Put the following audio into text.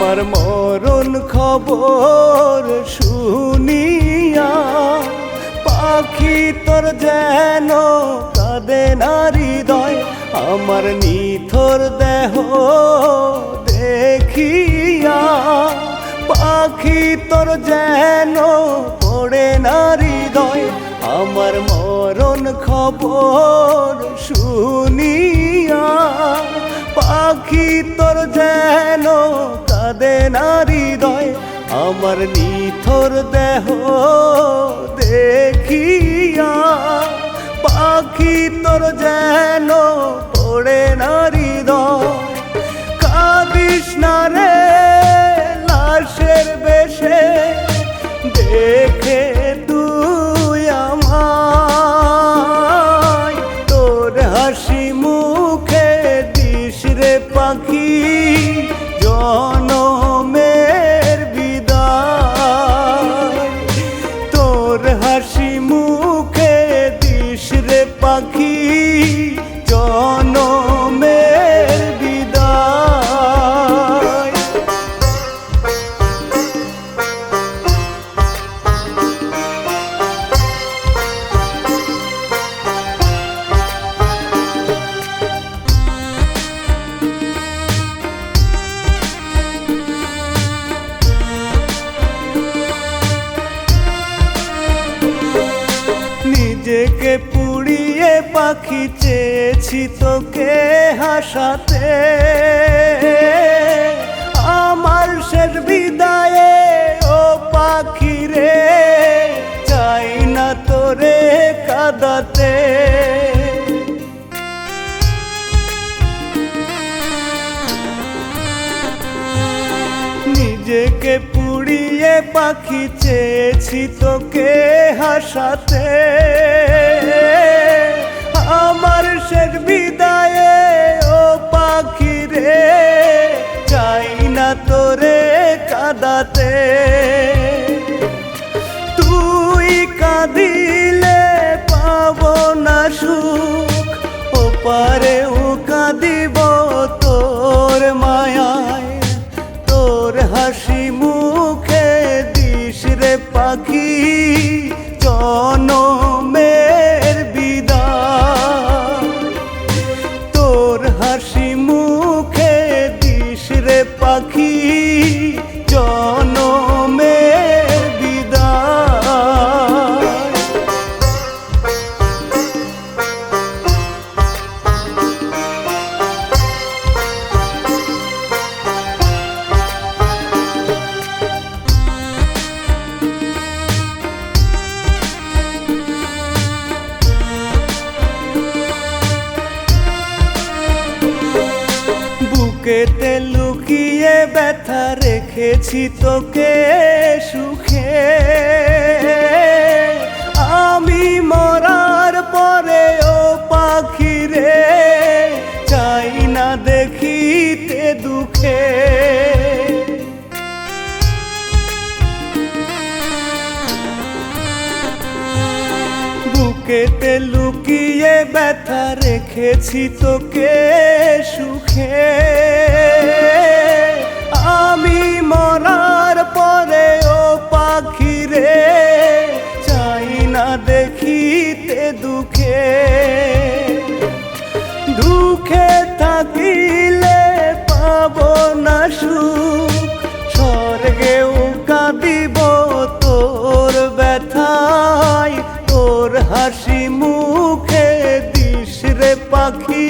মরণ খবর শুনিয়া পাখি তোর যেন কাঁদে না হৃদয়, আমার নিথর দেহ দেখিয়া পাখি তোর যেন পড়ে না হৃদয়, আমার মরণ খবর আমার নিথর দেহ দেখিয়া পাখি তোর যেন পড়ে না হৃদয়। পাখি চেয়েছি তোকে হাসাতে। আমার শেষ বিদায়ে, ও পাখি রে, চাই না তোরে কাদাতে। নিজেকে পুড়িয়ে পাখি চেয়েছি তোকে হাসাতে। শেষ বিদায়ে, ও পাখি রে, চাই না তোরে কাদাতে। তুই কাঁদিলে পাব না সুখ, ও পারে ও কাঁদিব রেখেছি তোকে সুখে। আমি মরার পরে ও পাখি রে চাই না দেখিতে দুঃখে। বুকেতে লুকিয়ে ব্যথা রেখেছি তোকে সুখে। আমি মরার পরে ও পাখি রে চাই না দেখিতে দুঃখে। দুঃখে থাকিলে পাব না সুখ স্বর্গেও কাঁদিব তোর ব্যথায় তোর হাসি মুখে দিস রে পাখি।